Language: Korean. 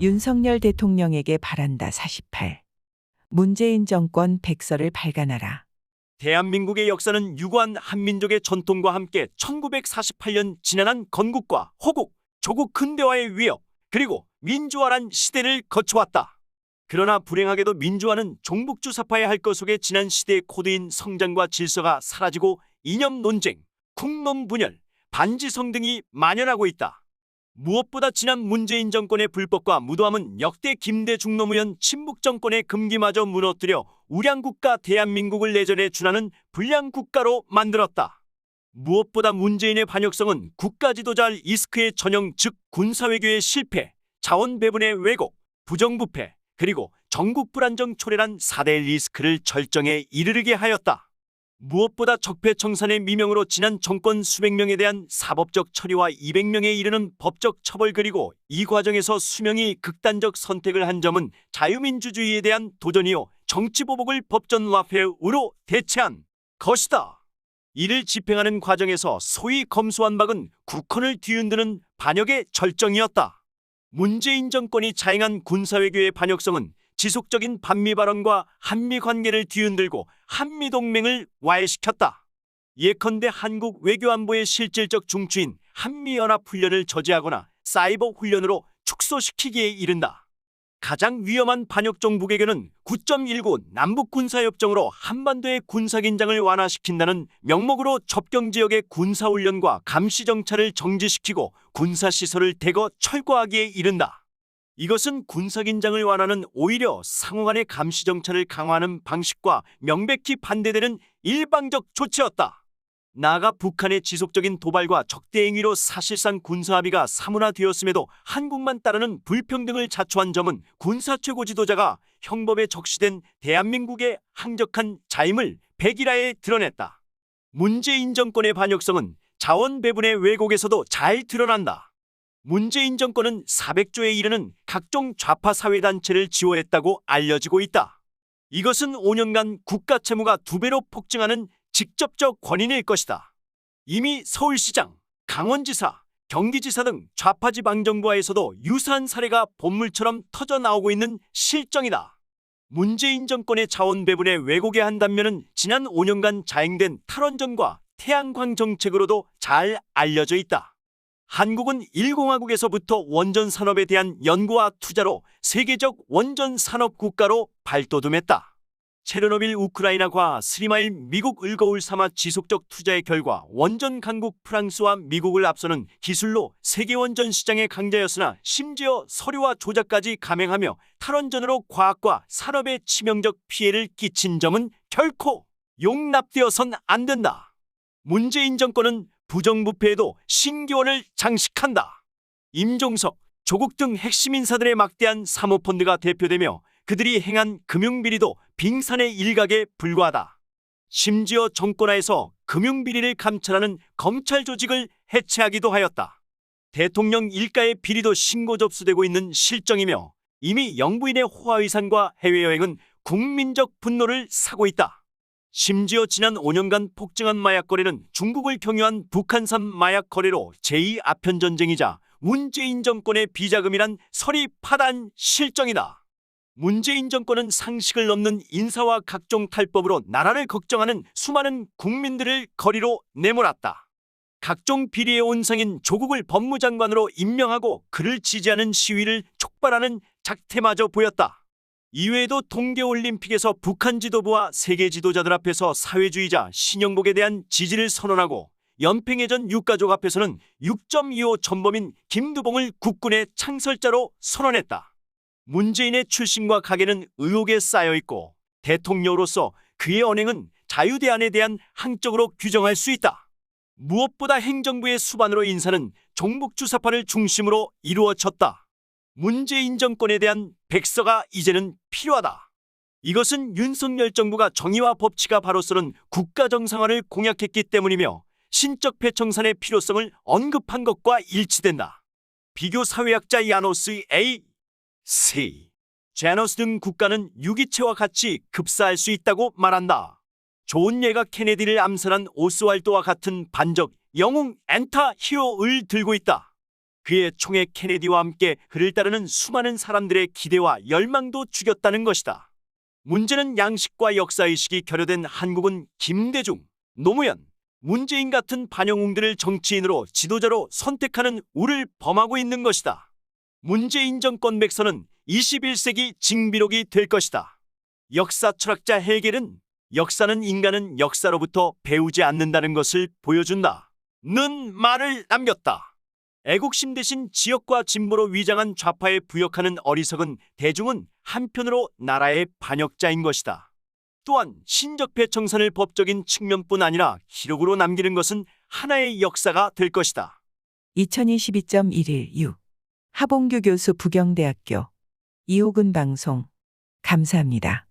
윤석열 대통령에게 바란다 48. 문재인 정권 백서를 발간하라. 대한민국의 역사는 유구한 한민족의 전통과 함께 1948년 지난한 건국과 호국, 조국 근대화의 위협, 그리고 민주화란 시대를 거쳐왔다. 그러나 불행하게도 민주화는 종북주 사파의 할 것 속에 지난 시대의 코드인 성장과 질서가 사라지고 이념 논쟁, 국론 분열, 반지성 등이 만연하고 있다. 무엇보다 지난 문재인 정권의 불법과 무도함은 역대 김대 중노무현 친북 정권의 금기마저 무너뜨려 우량국가 대한민국을 내전에 준하는 불량국가로 만들었다. 무엇보다 문재인의 반역성은 국가 지도자 이스크의 전형 즉 군사외교의 실패, 자원 배분의 왜곡, 부정부패, 그리고 전국 불안정 초래란 4대 리스크를 절정에 이르르게 하였다. 무엇보다 적폐청산의 미명으로 지난 정권 수백 명에 대한 사법적 처리와 200명에 이르는 법적 처벌 그리고 이 과정에서 수명이 극단적 선택을 한 점은 자유민주주의에 대한 도전이요 정치보복을 법전화폐우로 대체한 것이다. 이를 집행하는 과정에서 소위 검소한 박은 국헌을 뒤흔드는 반역의 절정이었다. 문재인 정권이 자행한 군사외교의 반역성은 지속적인 반미 발언과 한미 관계를 뒤흔들고 한미 동맹을 와해시켰다. 예컨대 한국 외교안보의 실질적 중추인 한미연합훈련을 저지하거나 사이버 훈련으로 축소시키기에 이른다. 가장 위험한 반역 정부개교는 9.19 남북 군사협정으로 한반도의 군사긴장을 완화시킨다는 명목으로 접경 지역의 군사훈련과 감시정찰을 정지시키고 군사시설을 대거 철거하기에 이른다. 이것은 군사 긴장을 완화는 오히려 상호간의 감시 정찰을 강화하는 방식과 명백히 반대되는 일방적 조치였다. 나아가 북한의 지속적인 도발과 적대 행위로 사실상 군사 합의가 사문화되었음에도 한국만 따르는 불평등을 자초한 점은 군사 최고 지도자가 형법에 적시된 대한민국의 항적한 자임을 백일하에 드러냈다. 문재인 정권의 반역성은 자원 배분의 왜곡에서도 잘 드러난다. 문재인 정권은 400조에 이르는 각종 좌파 사회단체를 지원했다고 알려지고 있다. 이것은 5년간 국가 채무가 두 배로 폭증하는 직접적 권인일 것이다. 이미 서울시장, 강원지사, 경기지사 등 좌파 지방정부와에서도 유사한 사례가 본물처럼 터져 나오고 있는 실정이다. 문재인 정권의 자원 배분에 왜곡에 한 단면은 지난 5년간 자행된 탈원전과 태양광 정책으로도 잘 알려져 있다. 한국은 1공화국에서부터 원전 산업에 대한 연구와 투자로 세계적 원전 산업 국가로 발돋움했다. 체르노빌 우크라이나과 스리마일 미국 을거울 삼아 지속적 투자의 결과 원전 강국 프랑스와 미국을 앞서는 기술로 세계 원전 시장의 강자였으나 심지어 서류와 조작까지 감행하며 탈원전으로 과학과 산업에 치명적 피해를 끼친 점은 결코 용납되어선 안 된다. 문재인 정권은 부정부패에도 신기원을 장식한다. 임종석, 조국 등 핵심 인사들의 막대한 사모펀드가 대표되며 그들이 행한 금융비리도 빙산의 일각에 불과하다. 심지어 정권하에서 금융비리를 감찰하는 검찰 조직을 해체하기도 하였다. 대통령 일가의 비리도 신고 접수되고 있는 실정이며 이미 영부인의 호화의산과 해외여행은 국민적 분노를 사고 있다. 심지어 지난 5년간 폭증한 마약 거래는 중국을 경유한 북한산 마약 거래로 제2 아편 전쟁이자 문재인 정권의 비자금이란 설이 파단 실정이다. 문재인 정권은 상식을 넘는 인사와 각종 탈법으로 나라를 걱정하는 수많은 국민들을 거리로 내몰았다. 각종 비리의 온상인 조국을 법무장관으로 임명하고 그를 지지하는 시위를 촉발하는 작태마저 보였다. 이외에도 동계올림픽에서 북한 지도부와 세계 지도자들 앞에서 사회주의자 신영복에 대한 지지를 선언하고 연평해전 육가족 앞에서는 6.25 전범인 김두봉을 국군의 창설자로 선언했다. 문재인의 출신과 가계는 의혹에 쌓여 있고 대통령으로서 그의 언행은 자유대안에 대한 항적으로 규정할 수 있다. 무엇보다 행정부의 수반으로 인사는 종북주사파를 중심으로 이루어졌다. 문재인 정권에 대한 백서가 이제는 필요하다. 이것은 윤석열 정부가 정의와 법치가 바로서는 국가 정상화를 공약했기 때문이며 신적 폐청산의 필요성을 언급한 것과 일치된다. 비교 사회학자 야노스의 A, C, 제너스 등 국가는 유기체와 같이 급사할 수 있다고 말한다. 좋은 예가 케네디를 암살한 오스왈도와 같은 반적 영웅 엔타 히로를 들고 있다. 그의 총에 케네디와 함께 그를 따르는 수많은 사람들의 기대와 열망도 죽였다는 것이다. 문제는 양식과 역사의식이 결여된 한국은 김대중, 노무현, 문재인 같은 반영웅들을 정치인으로 지도자로 선택하는 우를 범하고 있는 것이다. 문재인 정권 백서는 21세기 징비록이 될 것이다. 역사 철학자 헬겔은 역사는 인간은 역사로부터 배우지 않는다는 것을 보여준다. 는 말을 남겼다. 애국심 대신 지역과 진보로 위장한 좌파에 부역하는 어리석은 대중은 한편으로 나라의 반역자인 것이다. 또한 신적폐 청산을 법적인 측면뿐 아니라 기록으로 남기는 것은 하나의 역사가 될 것이다. 2022.11 6 하봉규 교수 부경대학교 이호근 방송 감사합니다.